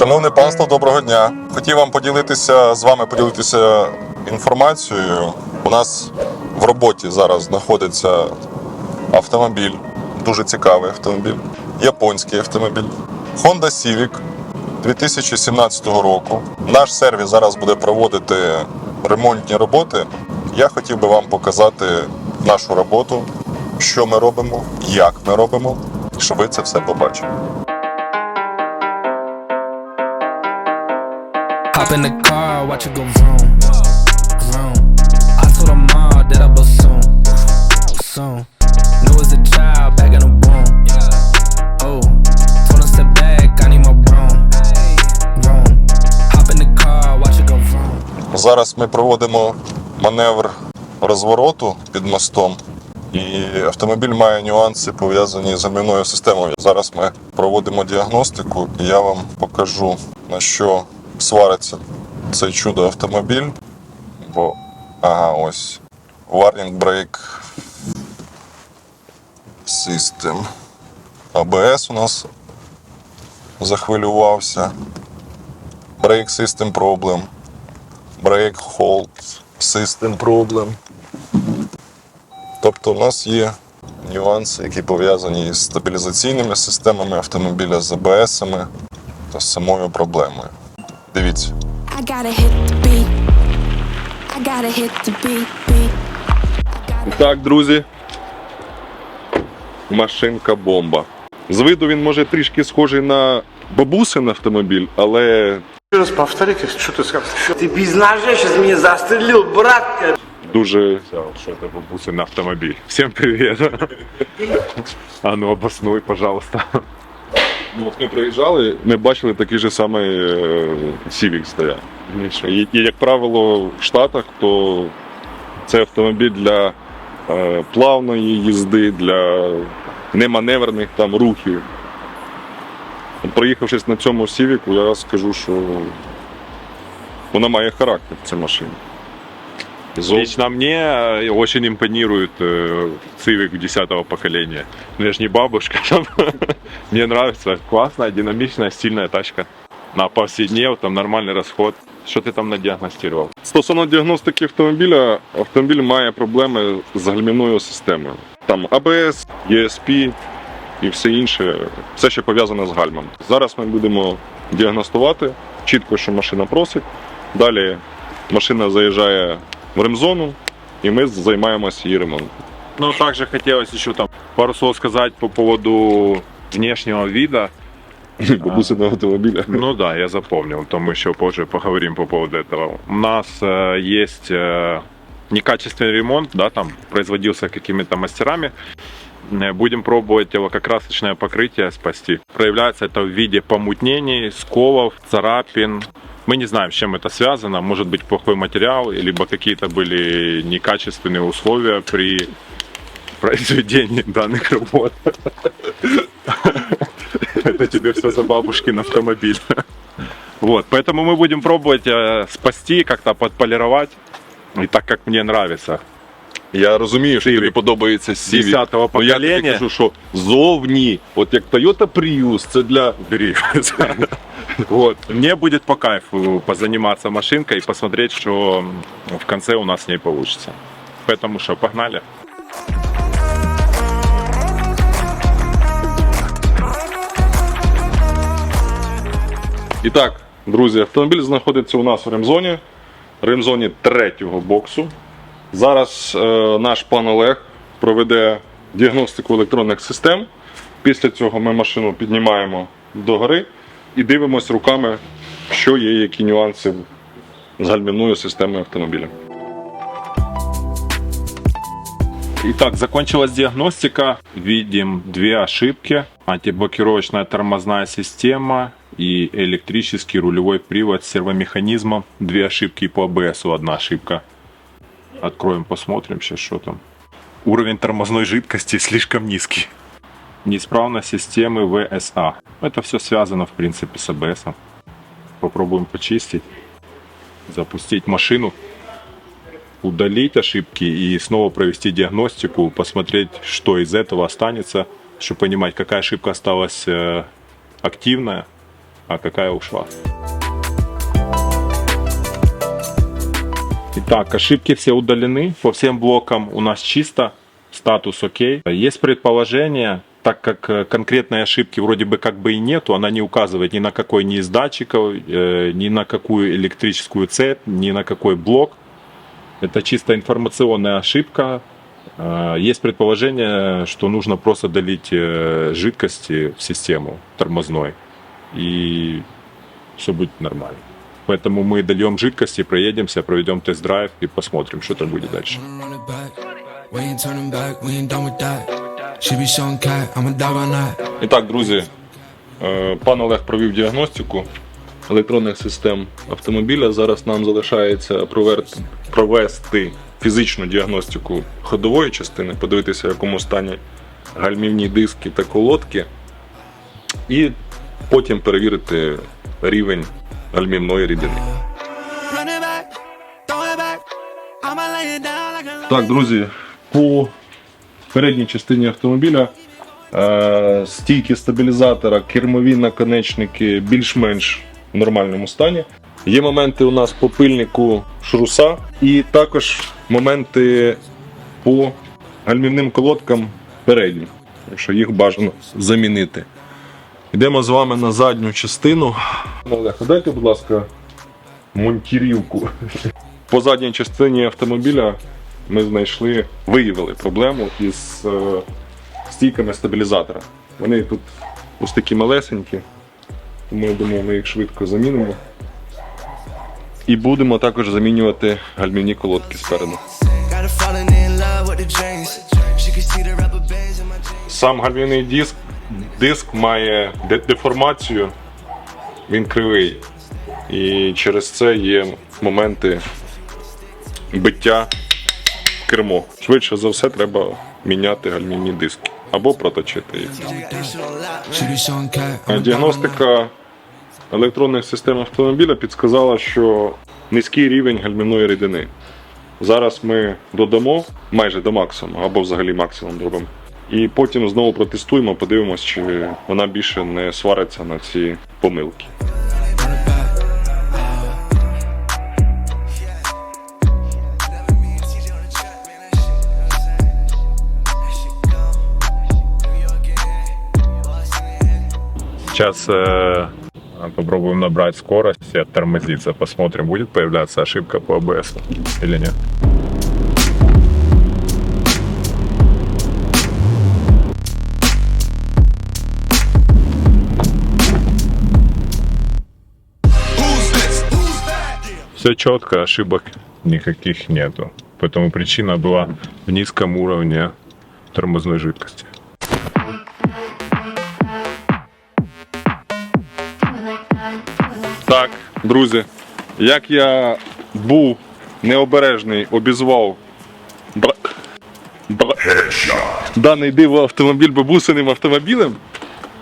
Шановне панство, доброго дня. Хотів вам поділитися з вами поділитися інформацією. У нас в роботі зараз знаходиться автомобіль, дуже цікавий автомобіль, японський автомобіль. Honda Civic 2017 року. Наш сервіс зараз буде проводити ремонтні роботи. Я хотів би вам показати нашу роботу, що ми робимо, як ми робимо, щоб ви це все побачили. Hop in the car, watch it go vroom, vroom. I told her mom that I blow soon, soon. Knew as a child, back in the womb. Oh, told her step back, I need my broom, vroom. Hop in the car, watch it go vroom. Зараз ми проводимо маневр розвороту під мостом, і автомобіль має нюанси пов'язані з гальмівною системою. Зараз ми проводимо діагностику, і я вам покажу на що свариться цей чудо автомобіль. Бо ага, ось Warning Brake System. ABS у нас захвилювався. Brake System Problem. Brake Hold System Problem. Тобто у нас є нюанси, які пов'язані з стабілізаційними системами автомобіля, з АБСами та самою проблемою. Дивіться. I gotta hit the beat. I gotta hit the beat, beat. Так, друзі. Машинка бомба. З виду він може трішки схожий на бабусин автомобіль, але Еще раз повтори, как- что ты сказал. Ты без ножа сейчас меня застрелил, брат. дуже сказал, что это бабусин автомобиль. Всем привет. А ну обоснуй, пожалуйста. Ну, от ми приїжджали, ми бачили такий же самий е, Civic стояв. І, і, як правило, в Штатах, то це автомобіль для е, плавної їзди, для неманеврених там рухів. Проїхавшись на цьому Civic, я скажу, що вона має характер, ця машина. Лично мне э, очень импонирует э, Civic 10 поколения. Ну, я же не бабушка. там. Мне нравится. Классная, динамичная, стильная тачка. На повседнев, там нормальный расход. Что ты там надиагностировал? Стосовно діагностики автомобіля, автомобіль має проблеми з гальмівною системою. Там ABS, ESP і все інше, все, що пов'язане з гальмом. Зараз ми будемо діагностувати чітко, що машина просить. Далі машина заїжджає в ремзону, і ми займаємося її ремонтом. Ну, также хотелось еще там пару слов сказать по поводу внешнего вида. Бабусиного автомобіля. Ну да, я запомнил, то мы еще позже поговорим по поводу этого. У нас э, есть э, некачественный ремонт, да, там производился какими-то мастерами. Э, Будем пробовать лакокрасочное покрытие спасти. Проявляется это в виде помутнений, сколов, царапин. Мы не знаем, с чем это связано. Может быть плохой материал, либо какие-то были некачественные условия при произведении данных работ. Это тебе все за бабушкин автомобиль. Вот, поэтому мы будем пробовать э, спасти, как-то подполировать. И так, как мне нравится. Я розумію, що тобі подобається Civic. 10-го Ну, я тобі покоління. кажу, що зовні, от як Toyota Prius, це для Бери. Вот. Мне будет по кайфу позаниматься машинкой и посмотреть, что в конце у нас с ней получится. Поэтому что, погнали? І так, друзі, автомобіль знаходиться у нас в ремзоні, ремзоні третього боксу. Зараз е, наш пан Олег проведе діагностику електронних систем. Після цього ми машину піднімаємо до гори і дивимося руками, що є, які нюанси з гальмівною системою автомобіля. Итак, закончилась диагностика. Видим две ошибки. Антиблокировочная тормозная система и электрический рулевой привод с сервомеханизмом. Две ошибки по АБС, одна ошибка. Откроем, посмотрим сейчас, что там. Уровень тормозной жидкости слишком низкий. Неисправность системы ВСА. Это все связано, в принципе, с АБС. Попробуем почистить. Запустить машину удалить ошибки и снова провести диагностику, посмотреть, что из этого останется, чтобы понимать, какая ошибка осталась э, активная, а какая ушла. Итак, ошибки все удалены, по всем блокам у нас чисто, статус окей. Есть предположение, так как э, конкретной ошибки вроде бы как бы и нету, она не указывает ни на какой ни из датчиков, э, ни на какую электрическую цепь, ни на какой блок. Это чисто информационная ошибка. Э, Есть предположение, что нужно просто долить жидкости в систему тормозной, и все будет нормально. Поэтому мы дольем жидкости, проедемся, проведем тест-драйв и посмотрим, что там будет дальше. І так, друзі, пан Олег провів діагностику електронних систем автомобіля. Зараз нам залишається провести фізичну діагностику ходової частини, подивитися, в якому стані гальмівні диски та колодки, і потім перевірити рівень гальмівної рідини. Так, друзі, по передній частині автомобіля е, стійки стабілізатора, кермові наконечники більш-менш в нормальному стані. Є моменти у нас по пильнику шруса, і також моменти по гальмівним колодкам переднім, якщо їх бажано замінити. Йдемо з вами на задню частину. Олег, дайте, будь ласка, монтірівку. По задній частині автомобіля ми знайшли, виявили проблему із е, стійками стабілізатора. Вони тут ось такі малесенькі, тому я думаю, ми їх швидко замінимо. І будемо також замінювати гальмівні колодки спереду. Сам гальмівний диск, диск має деформацію, він кривий. І через це є моменти биття в кермо. Швидше за все треба міняти гальмівні диски або проточити їх. Діагностика електронних систем автомобіля підсказала, що низький рівень гальмівної рідини. Зараз ми додамо майже до максимуму або взагалі максимум зробимо. І потім знову протестуємо, подивимось, чи вона більше не свариться на ці помилки. Сейчас э, попробуем набрать скорость и оттормозиться. Посмотрим, будет появляться ошибка по АБС или нет. Все четко, ошибок никаких нету. Поэтому причина была в низком уровне тормозной жидкости. Так, друзі, як я був необережний, обізвав бра... Бра... даний диво автомобіль бабусиним автомобілем,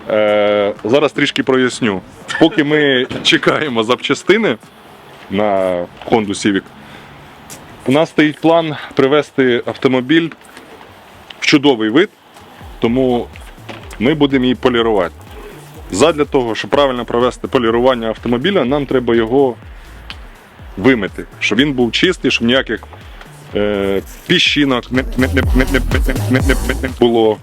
е... зараз трішки проясню. Поки ми чекаємо запчастини на Honda Civic. У нас стоїть план привести автомобіль в чудовий вид, тому ми будемо її полірувати. Задля того, щоб правильно провести полірування автомобіля, нам треба його вимити, щоб він був чистий, щоб ніяких е, піщинок не, було.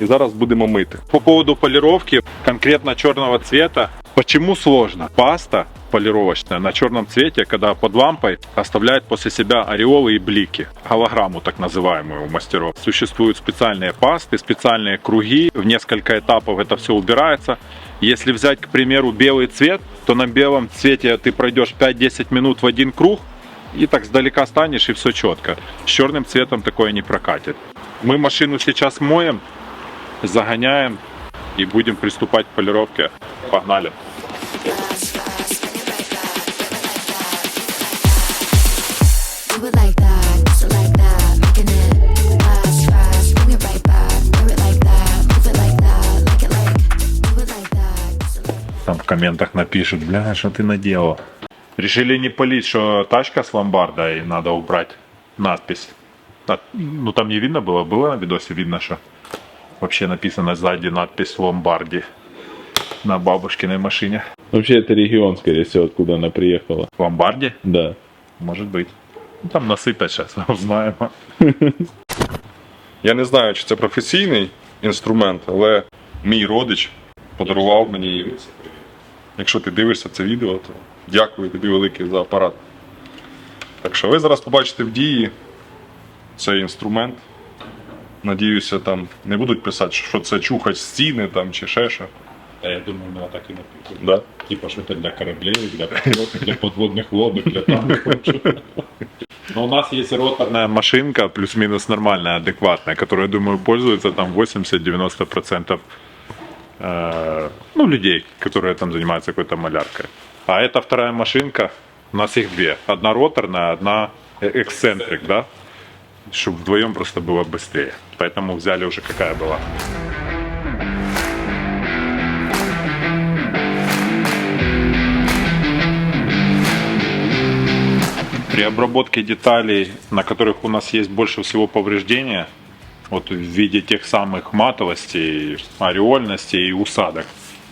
І зараз будемо мити. По поводу поліровки, конкретно чорного цвіта. Почему сложно? Паста полировочная на черном цвете, когда под лампой оставляет после себя ореолы и блики. Голограмму так называемую у мастеров. Существуют специальные пасты, специальные круги. В несколько этапов это все убирается. Если взять, к примеру, белый цвет, то на белом цвете ты пройдешь 5-10 минут в один круг, и так сдалека станешь, и все четко. С черным цветом такое не прокатит. Мы машину сейчас моем, загоняем и будем приступать к полировке. Погнали. Там в комментах напишут, бля, что ты наделал. Решили не палить, что тачка с ломбарда и надо убрать надпись. А, Ну там не видно было, было на видосе видно, что вообще написано сзади надпись в ломбарде. на бабушкиной машине. Вообще это регион, скорее всего, откуда она приехала. В ломбарде? Да. Может быть. Ну, Там насыпят сейчас, узнаем. Я не знаю, чи це професійний інструмент, але мій родич подарував мені. Якщо ти дивишся це відео, то дякую тобі велике за апарат. Так що ви зараз побачите в дії цей інструмент. Надіюся, там не будуть писати, що це чухать стіни там чи ще що. А я думаю, она так и написано. Да? Типа, что это для кораблей, для, для подводных лодок, для танков. Но у нас есть роторная машинка, плюс-минус нормальная, адекватная, которая, думаю, пользуется там 80-90% э, ну, людей, которые там занимаются какой-то маляркой. А эта вторая машинка, у нас их две. Одна роторная, одна э- эксцентрик, да? Чтобы вдвоем просто было быстрее. Поэтому взяли уже какая была. При обработке деталей, на которых у нас есть больше всего повреждения, вот в виде тех самых матовостей, ореольностей и усадок,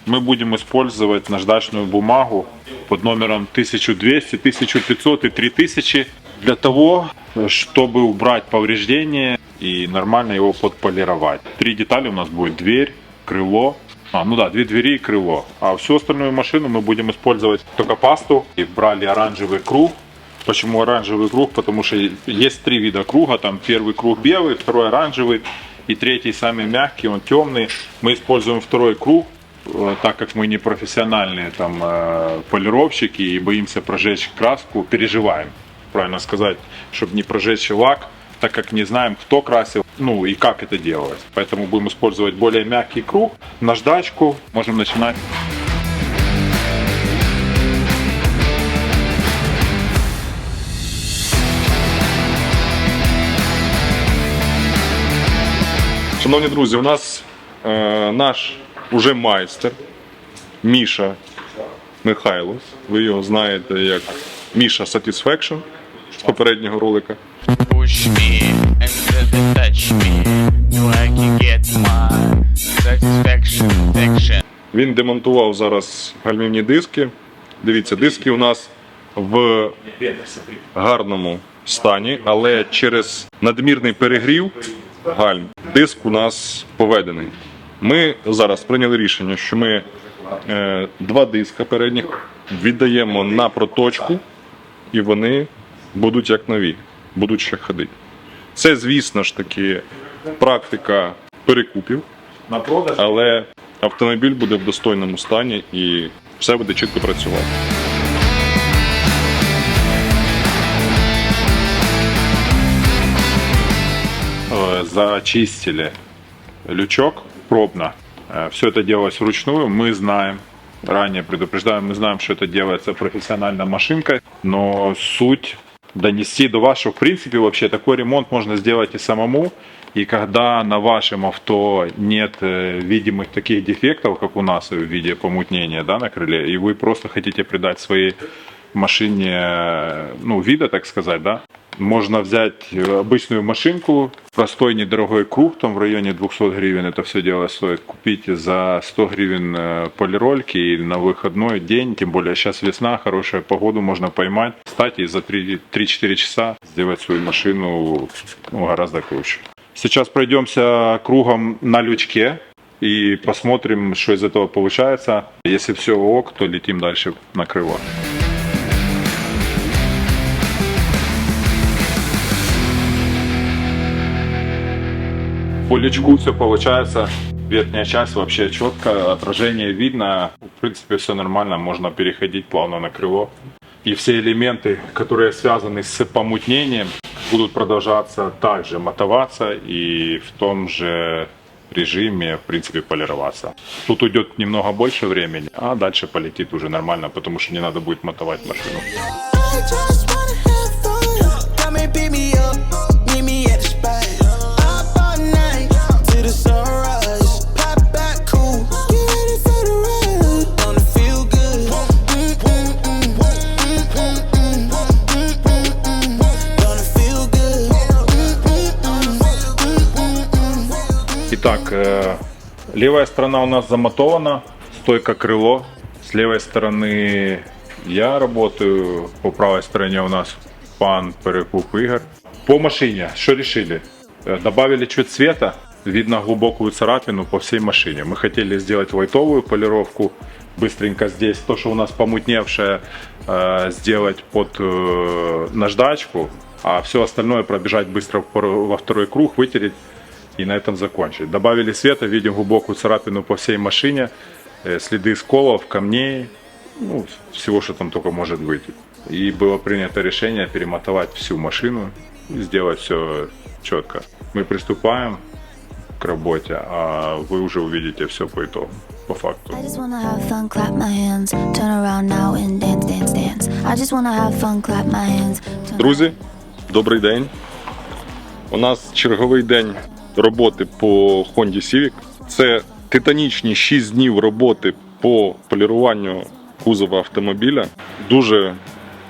мы будем использовать наждачную бумагу под номером 1200, 1500 и 3000 для того, чтобы убрать повреждения и нормально его подполировать. Три детали у нас будет дверь, крыло, а, ну да, две двери и крыло. А всю остальную машину мы будем использовать только пасту. И брали оранжевый круг. Почему оранжевый круг? Потому что есть три вида круга. Там первый круг белый, второй оранжевый и третий самый мягкий, он темный. Мы используем второй круг, э, так как мы не профессиональные там э, полировщики и боимся прожечь краску, переживаем, правильно сказать, чтобы не прожечь лак, так как не знаем, кто красил, ну и как это делалось. Поэтому будем использовать более мягкий круг, наждачку. Можем начинать. Шановні друзі, у нас е, наш уже майстер Міша Михайлов. Ви його знаєте як Міша Satisfaction з попереднього ролика. push me and touch me. You I can get my satisfaction, action. Він демонтував зараз гальмівні диски. Дивіться, диски у нас в гарному стані, але через надмірний перегрів гальм диск у нас поведений. Ми зараз прийняли рішення, що ми е, два диска передніх віддаємо на проточку, і вони будуть як нові, будуть ще ходити. Це, звісно ж таки, практика перекупів але автомобіль буде в достойному стані і все буде чітко працювати. Зачистили лючок пробно. Все это делалось вручную. Мы знаем, ранее предупреждаем, мы знаем, что это делается профессиональной машинкой, но суть донести до вас, что в принципе вообще такой ремонт можно сделать и самому. И когда на вашем авто нет э, видимых таких дефектов, как у нас в виде помутнения да, на крыле, и вы просто хотите придать своей машине э, ну, вида, так сказать, да, можно взять э, обычную машинку, простой недорогой круг, там в районе 200 гривен это все дело стоит, купить за 100 гривен э, полирольки и на выходной день, тем более сейчас весна, хорошая погоду можно поймать, кстати, и за 3 3-4 часа сделать свою машину ну, гораздо круче. Сейчас пройдемся кругом на лючке и посмотрим, что из этого получается. Если все ок, то летим дальше на крыло. По лючку все получается. Верхняя часть вообще четко, отражение видно. В принципе, все нормально, можно переходить плавно на крыло. И все элементы, которые связаны с помутнением, будут продолжаться также мотоваться и в том же режиме, в принципе, полироваться. Тут уйдет немного больше времени, а дальше полетит уже нормально, потому что не надо будет мотовать машину. Итак, э, левая сторона у нас замотована, стойка крыло. С левой стороны я работаю, по правой стороне у нас пан Перекуп Игорь. По машине, что решили? Э, Добавили чуть цвета, видно глубокую царапину по всей машине. Мы хотели сделать лайтовую полировку, быстренько здесь, то, что у нас помутневшее, э, сделать под наждачку, а все остальное пробежать быстро во второй круг, вытереть и на этом закончить. Добавили света, видим глубокую царапину по всей машине, э, следы сколов, камней, ну, всего, что там только может быть. И было принято решение перемотовать всю машину и сделать все четко. Мы приступаем к работе, а вы уже увидите все по итогу, по факту. I just wanna have fun, clap my hands, turn around now and dance, dance, dance. I just wanna have fun, clap my hands. Друзі, добрий день. У нас черговий день роботи по Honda Civic. Це титанічні 6 днів роботи по поліруванню кузова автомобіля. Дуже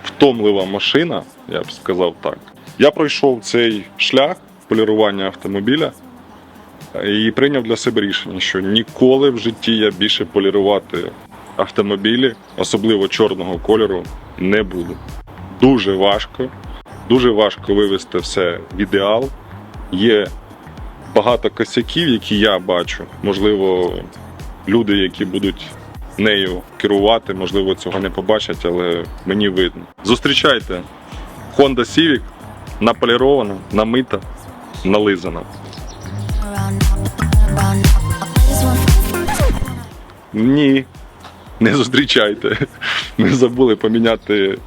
втомлива машина, я б сказав так. Я пройшов цей шлях полірування автомобіля і прийняв для себе рішення, що ніколи в житті я більше полірувати автомобілі, особливо чорного кольору, не буду. Дуже важко, дуже важко вивести все в ідеал. Є багато косяків, які я бачу. Можливо, люди, які будуть нею керувати, можливо, цього не побачать, але мені видно. Зустрічайте Honda Civic наполірована, намита, нализана. Ні, не зустрічайте. Ми забули поміняти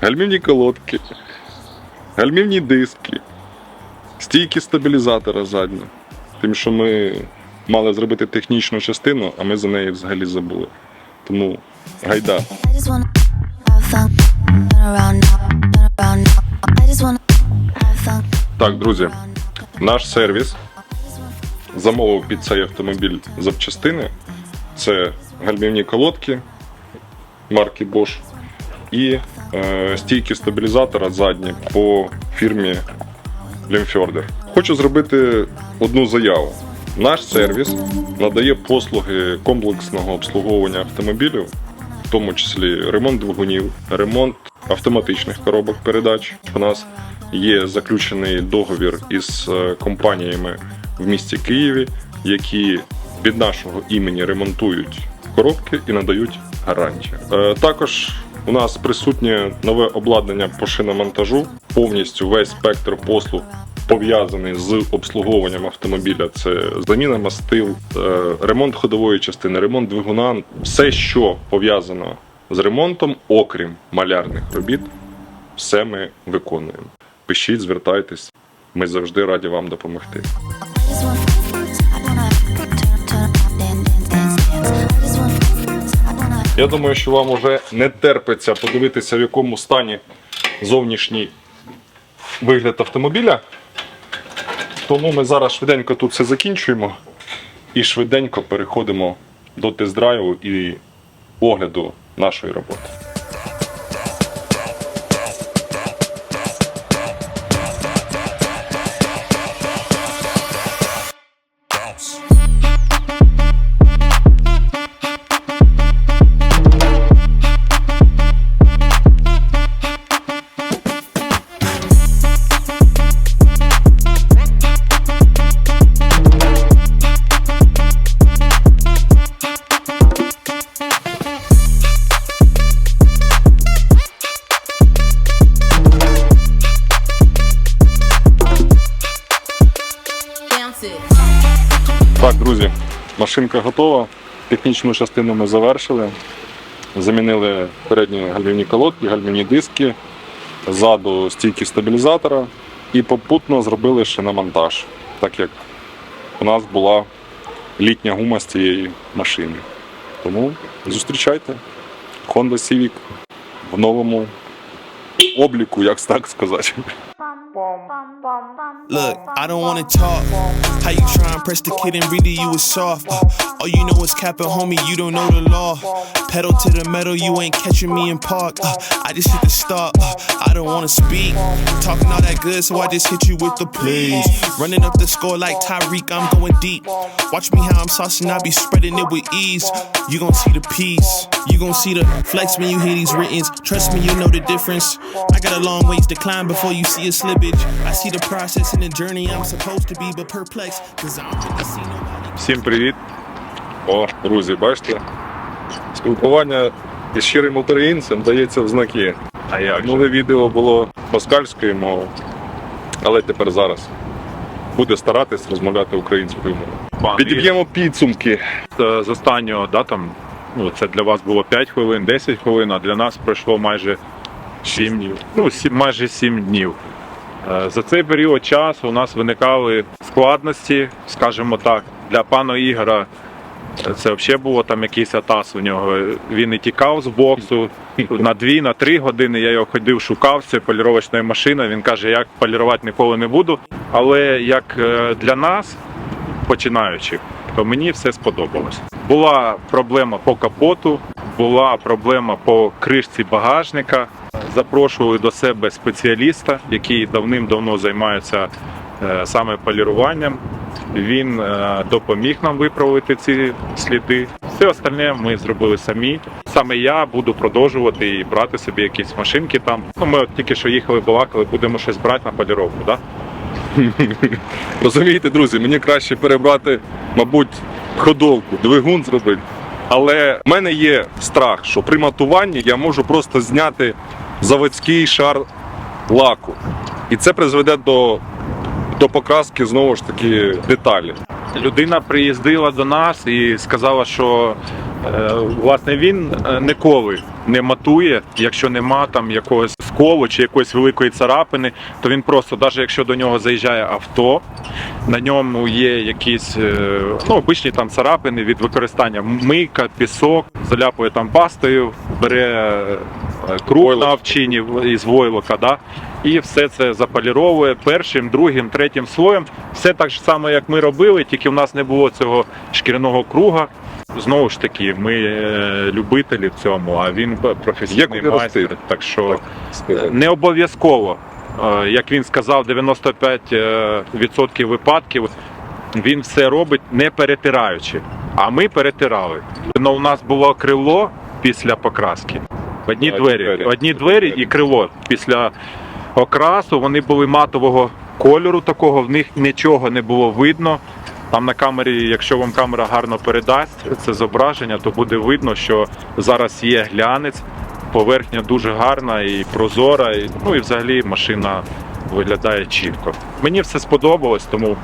гальмівні колодки, гальмівні диски, стійки стабілізатора задні. Тим, що ми мали зробити технічну частину, а ми за неї взагалі забули. Тому гайда. Так, друзі, наш сервіс замовив під цей автомобіль запчастини. Це гальмівні колодки марки Bosch і е, стійки стабілізатора задні по фірмі Limfjorder. Хочу зробити одну заяву. Наш сервіс надає послуги комплексного обслуговування автомобілів, в тому числі ремонт двигунів, ремонт автоматичних коробок передач. У нас є заключений договір із е, компаніями в місті Києві, які від нашого імені ремонтують коробки і надають гарантію. Е, Також у нас присутнє нове обладнання по шиномонтажу, повністю весь спектр послуг. Пов'язаний з обслуговуванням автомобіля, це заміна мастил, е, ремонт ходової частини, ремонт двигуна, все, що пов'язано з ремонтом, окрім малярних робіт, все ми виконуємо. Пишіть, звертайтесь, ми завжди раді вам допомогти. Я думаю, що вам уже не терпиться подивитися, в якому стані зовнішній вигляд автомобіля. Тому ми зараз швиденько тут все закінчуємо і швиденько переходимо до тест-драйву і огляду нашої роботи. Машинка готова. Технічну частину ми завершили. Замінили передні гальмівні колодки, гальмівні диски, ззаду стійки стабілізатора і попутно зробили шиномонтаж, так як у нас була літня гума з цієї машини. Тому зустрічайте Honda Civic в новому обліку, як так сказати. Look, I don't wanna talk. How you try and press the kid and really you was soft? All you know is capping, homie, you don't know the law. Pedal to the metal, you ain't catching me in park. Uh, I just hit the stop, uh, I don't wanna speak. Talking all that good, so I just hit you with the please. Running up the score like Tyreek, I'm going deep. Watch me how I'm saucing, I be spreading it with ease. You gon' see the peace, you gon' see the flex when you hear these writtens. Trust me, you know the difference. I got a long ways to climb before you see a slippage. I see the process and the journey I'm supposed to be, but perplexed, Всім привіт! О, друзі, бачите? Спілкування із щирим українцем дається в знаки. А як? Минуле відео було москальською мовою, але тепер зараз буде старатись розмовляти українською мовою. Підіб'ємо підсумки. З останнього, да, там, ну, це для вас було 5 хвилин, 10 хвилин, а для нас пройшло майже 7 днів. Ну, сім, майже 7 днів. Е, За цей період часу у нас виникали складності, скажімо так, для пана Ігора. Це взагалі було там якийсь атас у нього. Він і тікав з боксу на 2 на 3 години. Я його ходив, шукав це поліровочна машина. Він каже, я полірувати ніколи не буду. Але як е, для нас, починаючих, то мені все сподобалось. Була проблема по капоту, була проблема по кришці багажника. Запрошували до себе спеціаліста, який давним-давно займається е, саме поліруванням. Він е, допоміг нам виправити ці сліди. Все остальне ми зробили самі. Саме я буду продовжувати і брати собі якісь машинки там. Ну, ми от тільки що їхали, балакали, будемо щось брати на поліровку. Да? Розумієте, друзі, мені краще перебрати, мабуть, ходовку, двигун зробити. Але в мене є страх, що при матуванні я можу просто зняти заводський шар лаку. І це призведе до, до покраски знову ж таки деталі. Людина приїздила до нас і сказала, що е, власне він е, ніколи не матує, якщо нема там якогось сколу чи якоїсь великої царапини, то він просто, навіть якщо до нього заїжджає авто, на ньому є якісь е, ну, обичні там царапини від використання мийка, пісок, заляпує там пастою, бере круг Войлок. на овчині із войлока, да? і все це заполіровує першим, другим, третім слоєм. Все так ж само, як ми робили, тільки в нас не було цього шкіряного круга. Знову ж таки, ми е, любителі в цьому, а він професійний майстер. Так що Так не обов'язково, е, як він сказав, 95% випадків він все робить не перетираючи. А ми перетирали. Ну, у нас було крило після покраски. Одні двері, двері. одні двері і крило після окрасу. Вони були матового кольору такого, в них нічого не було видно. Там на камері, якщо вам камера гарно передасть це зображення, то буде видно, що зараз є глянець, поверхня дуже гарна і прозора. І, ну і взагалі машина виглядає чітко. Мені все сподобалось, тому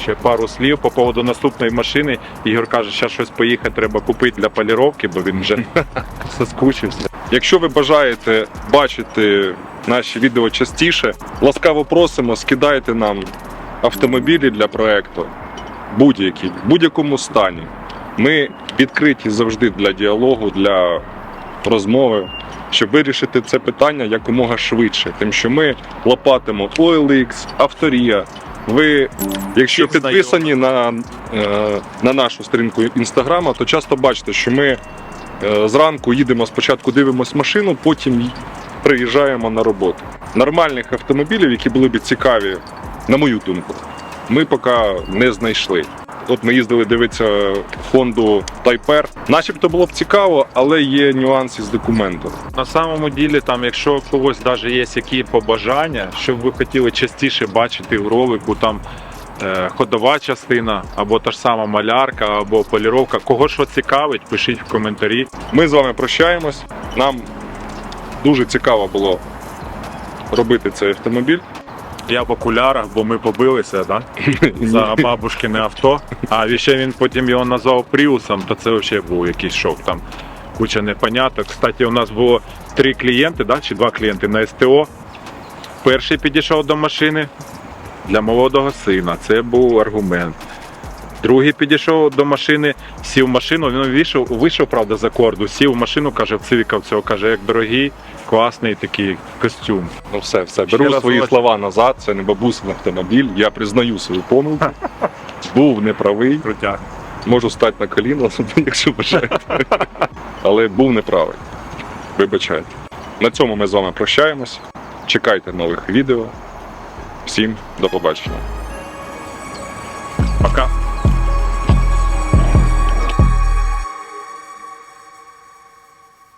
ще пару слів по поводу наступної машини. Ігор каже, що щось поїхати треба купити для поліровки, бо він вже соскучився. Якщо ви бажаєте бачити наші відео частіше, ласкаво просимо, скидайте нам автомобілі для проекту будь-які, в будь-якому стані. Ми відкриті завжди для діалогу, для розмови, щоб вирішити це питання якомога швидше. Тим, що ми лопатимо OLX, Авторія. Ви, якщо підписані на, е, на нашу сторінку інстаграма, то часто бачите, що ми Е, Зранку їдемо спочатку, дивимось машину, потім приїжджаємо на роботу. Нормальних автомобілів, які були б цікаві, на мою думку, ми поки не знайшли. От ми їздили дивитися Хонду Type-R. Начебто було б цікаво, але є нюанси з документом. На самому ділі, там, якщо у когось навіть є які побажання, що б ви хотіли частіше бачити в ролику, там е, ходова частина, або та ж сама малярка, або поліровка, кого що цікавить, пишіть в коментарі. Ми з вами прощаємось. Нам дуже цікаво було робити цей автомобіль. Я в окулярах, бо ми побилися, да? за бабушкине авто. А ще він потім його назвав Пріусом, то це взагалі був якийсь шок. Там куча непоняток. Кстати, у нас було три клієнти, да? чи два клієнти на СТО. Перший підійшов до машини для молодого сина. Це був аргумент. Другий підійшов до машини, сів в машину, він вийшов, вийшов, правда, за корду, сів в машину, каже, в цивіка в цього, каже, як дорогий, класний такий костюм. Ну все, все. Беру Ще свої вилазь. слова назад, це не бабусин автомобіль, я признаю свою помилку. Був неправий. Крутяк. Можу стати на коліна, якщо бажаєте. Але був неправий. Вибачайте. На цьому ми з вами прощаємось. Чекайте нових відео. Всім до побачення. Пока.